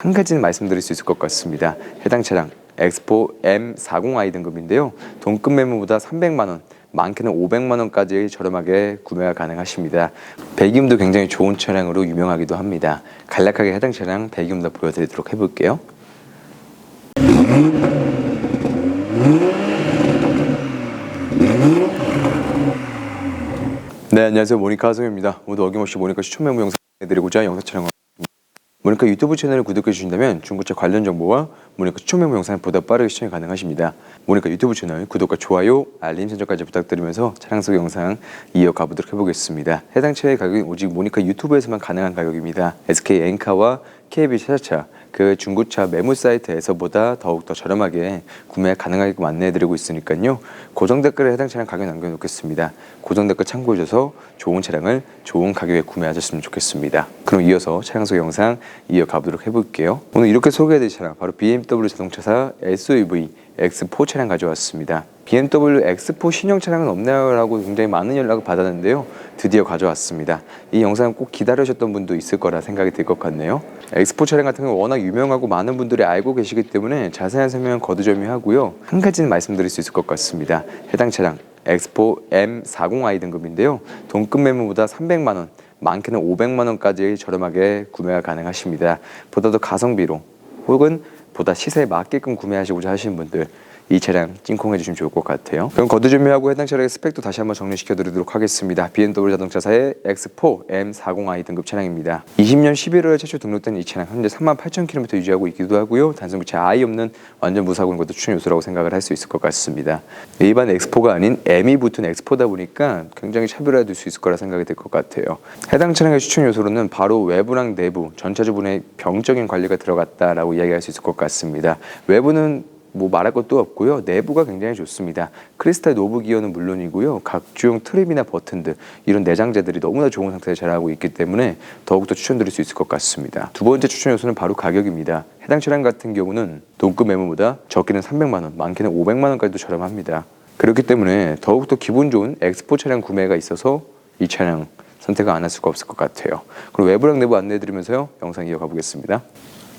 한 가지는 말씀드릴 수 있을 것 같습니다. 해당 차량 엑스포 M40i 등급인데요. 동급 매물보다 300만 원, 많게는 500만 원까지 저렴하게 구매가 가능하십니다. 배기음도 굉장히 좋은 차량으로 유명하기도 합니다. 간략하게 해당 차량 배기음 도 보여드리도록 해볼게요. 네, 안녕하세요. 모니카 하성입니다. 모두 어김없이 모니카 추천 매물 영상 해드리고자 영상 촬영을 모니카 유튜브 채널을 구독해 주신다면 중고차 관련 정보와 모니카 추천 매물 영상을 보다 빠르게 시청이 가능하십니다. 모니카 유튜브 채널 구독과 좋아요, 알림 설정까지 부탁드리면서 차량 속 영상 이어가 보도록 해보겠습니다. 해당 차의 가격은 오직 모니카 유튜브에서만 가능한 가격입니다. SK 엔카와 KB 차차차 그 중고차 매물 사이트에서보다 더욱더 저렴하게 구매 가능하게끔 안내해드리고 있으니까요. 고정 댓글에 해당 차량 가격 남겨놓겠습니다. 고정 댓글 참고해줘서 좋은 차량을 좋은 가격에 구매하셨으면 좋겠습니다. 그럼 이어서 차량 속 영상 이어가보도록 해볼게요. 오늘 이렇게 소개해드릴 차량 바로 BMW 자동차사 SUV X4 차량 가져왔습니다. BMW X4 신형 차량은 없나요?라고 굉장히 많은 연락을 받았는데요. 드디어 가져왔습니다. 이 영상 꼭 기다리셨던 분도 있을 거라 생각이 들 것 같네요. X4 차량 같은 경우 워낙 유명하고 많은 분들이 알고 계시기 때문에 자세한 설명은 거두절미하고요. 한 가지는 말씀드릴 수 있을 것 같습니다. 해당 차량 X4 M40i 등급인데요. 동급 매물보다 300만 원, 많게는 500만 원까지 저렴하게 구매가 가능하십니다. 보다도 가성비로 혹은 보다 시세에 맞게끔 구매하시고자 하시는 분들 이 차량 찐콩해 주시면 좋을 것 같아요. 그럼 거두절미하고 해당 차량의 스펙도 다시 한번 정리시켜 드리도록 하겠습니다. BMW 자동차사의 X4 M40i 등급 차량입니다. 20년 11월에 최초 등록된 이 차량 현재 38,000km 유지하고 있기도 하고요. 단순 교체 아예 없는 완전 무사고인 것도 추천 요소라고 생각을 할 수 있을 것 같습니다. 일반 X4가 아닌 M이 붙은 X4다 보니까 굉장히 차별화될 수 있을 거라 생각이 들것 같아요. 해당 차량의 추천 요소로는 바로 외부랑 내부 전차주분의 병적인 관리가 들어갔다라고 이야기할 수 있을 것 같습니다. 외부는 뭐 말할 것도 없고요. 내부가 굉장히 좋습니다. 크리스탈 노브 기어는 물론이고요. 각종 트림이나 버튼 들 이런 내장재들이 너무나 좋은 상태에 자라고 있기 때문에 더욱더 추천드릴 수 있을 것 같습니다. 두 번째 추천 요소는 바로 가격입니다. 해당 차량 같은 경우는 동급 매물보다 적게는 300만 원, 많게는 500만 원까지도 저렴합니다. 그렇기 때문에 더욱더 기분 좋은 엑스포 차량 구매가 있어서 이 차량 선택을 안 할 수가 없을 것 같아요. 그럼 외부랑 내부 안내해드리면서요. 영상 이어가 보겠습니다.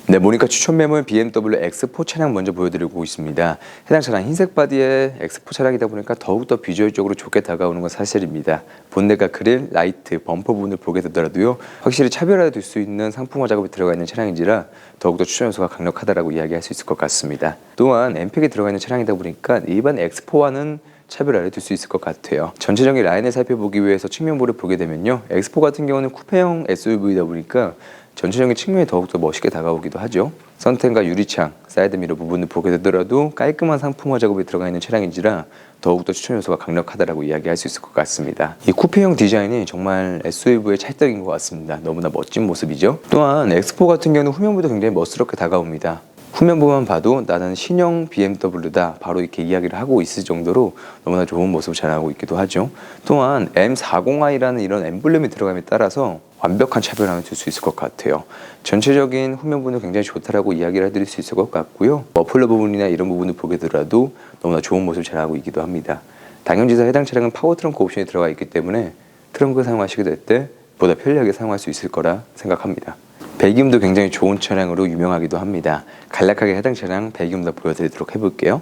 네, 모니카 추천 매물 BMW X4 차량 먼저 보여드리고 있습니다. 해당 차량 흰색 바디의 X4 차량이다 보니까 더욱더 비주얼적으로 좋게 다가오는 건 사실입니다. 본네가 그릴, 라이트, 범퍼 부분을 보게 되더라도요. 확실히 차별화될 수 있는 상품화 작업이 들어가 있는 차량인지라 더욱더 추천 요소가 강력하다라고 이야기할 수 있을 것 같습니다. 또한 엠팩이 들어가 있는 차량이다 보니까 일반 X4와는 차별화를 둘 수 있을 것 같아요. 전체적인 라인을 살펴보기 위해서 측면부를 보게 되면요. X4 같은 경우는 쿠페형 SUV다 보니까 전체적인 측면이 더욱더 멋있게 다가오기도 하죠. 선텐과 유리창, 사이드미러 부분을 보게 되더라도 깔끔한 상품화 작업이 들어가 있는 차량인지라 더욱더 추천 요소가 강력하다라고 이야기할 수 있을 것 같습니다. 이 쿠페형 디자인이 정말 SUV의 찰떡인 것 같습니다. 너무나 멋진 모습이죠. 또한 X4 같은 경우는 후면부도 굉장히 멋스럽게 다가옵니다. 후면부만 봐도 나는 신형 BMW다 바로 이렇게 이야기를 하고 있을 정도로 너무나 좋은 모습을 자랑하고 있기도 하죠. 또한 M40i라는 이런 엠블렘이 들어감에 따라서 완벽한 차별함을 줄 수 있을 것 같아요. 전체적인 후면부는 굉장히 좋다라고 이야기를 해드릴 수 있을 것 같고요. 머플러 부분이나 이런 부분을 보게 되더라도 너무나 좋은 모습을 자랑하고 있기도 합니다. 당연지사 해당 차량은 파워 트렁크 옵션이 들어가 있기 때문에 트렁크 사용하시게 될 때 보다 편리하게 사용할 수 있을 거라 생각합니다. 배기음도 굉장히 좋은 차량으로 유명하기도 합니다. 간략하게 해당 차량 배기음도 보여드리도록 해볼게요.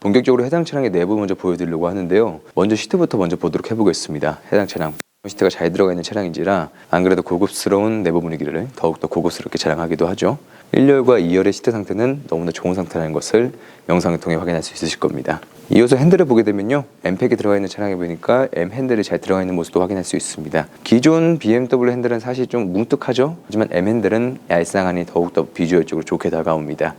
본격적으로 해당 차량의 내부 먼저 보여드리려고 하는데요. 먼저 시트부터 먼저 보도록 해보겠습니다. 해당 차량 시트가 잘 들어가 있는 차량인지라 안 그래도 고급스러운 내부 분위기를 더욱더 고급스럽게 자랑하기도 하죠. 1열과 2열의 시트 상태는 너무나 좋은 상태라는 것을 영상을 통해 확인할 수 있으실 겁니다. 이어서 핸들을 보게 되면요. M팩이 들어가 있는 차량에 보니까 M 핸들이 잘 들어가 있는 모습도 확인할 수 있습니다. 기존 BMW 핸들은 사실 좀 뭉툭하죠. 하지만 M 핸들은 얄쌍하니 더욱더 비주얼적으로 좋게 다가옵니다.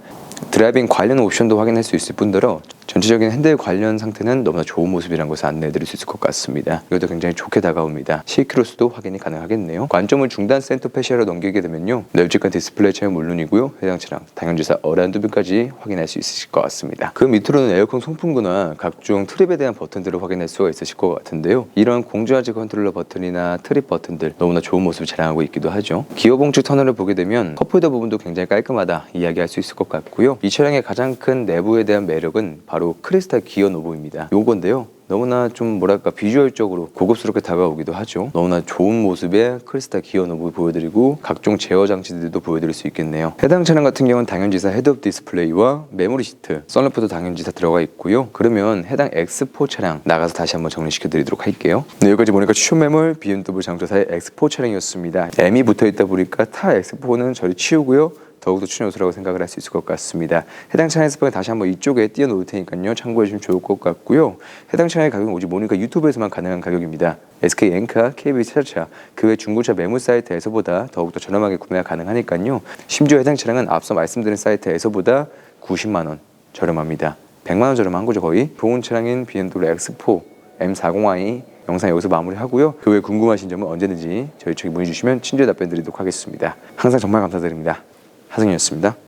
드라이빙 관련 옵션도 확인할 수 있을 뿐더러 전체적인 핸들 관련 상태는 너무나 좋은 모습이라는 것을 안내해드릴 수 있을 것 같습니다. 이것도 굉장히 좋게 다가옵니다. 실키로스도 확인이 가능하겠네요. 관점을 중단 센터 패시아로 넘기게 되면요. 널찍한 디스플레이 차량 물론이고요. 해당 차량 당연지사 어라운 두변까지 확인할 수 있으실 것 같습니다. 그 밑으로는 에어컨 송풍구나 각종 트립에 대한 버튼들을 확인할 수가 있으실 것 같은데요. 이런 공조하지 컨트롤러 버튼이나 트립 버튼들 너무나 좋은 모습을 자랑하고 있기도 하죠. 기어 봉축 터널을 보게 되면 컵홀더 부분도 굉장히 깔끔하다 이야기할 수 있을 것 같고요. 이 차량의 가장 큰 내부에 대한 매력은 바로 크리스탈 기어 노브입니다. 요건데요. 너무나 좀 뭐랄까 비주얼적으로 고급스럽게 다가오기도 하죠. 너무나 좋은 모습의 크리스탈 기어 노브 보여드리고 각종 제어 장치들도 보여드릴 수 있겠네요. 해당 차량 같은 경우는 당연지사 헤드업 디스플레이와 메모리 시트, 썬루프도 당연지사 들어가 있고요. 그러면 해당 X4 차량 나가서 다시 한번 정리시켜 드리도록 할게요. 네, 여기까지 보니까 추천 매물 BMW 장조사의 X4 차량이었습니다. M이 붙어 있다 보니까 타 X4는 저리 치우고요. 더욱더 추천 요소라고 생각을 할 수 있을 것 같습니다. 해당 차량 스펙은 다시 한번 이쪽에 띄워놓을 테니까요. 참고해 주시면 좋을 것 같고요. 해당 차량의 가격은 오직 모니까 유튜브에서만 가능한 가격입니다. SK 엔카, KBS 차차, 그 외 중고차 매물 사이트에서보다 더욱더 저렴하게 구매가 가능하니까요. 심지어 해당 차량은 앞서 말씀드린 사이트에서보다 90만 원 저렴합니다. 100만 원 저렴한 거죠 거의. 좋은 차량인 BMW X4 M40i 영상 여기서 마무리하고요. 그 외 궁금하신 점은 언제든지 저희 쪽에 문의 주시면 친절 답변 드리도록 하겠습니다. 항상 정말 감사드립니다. 하승이었습니다.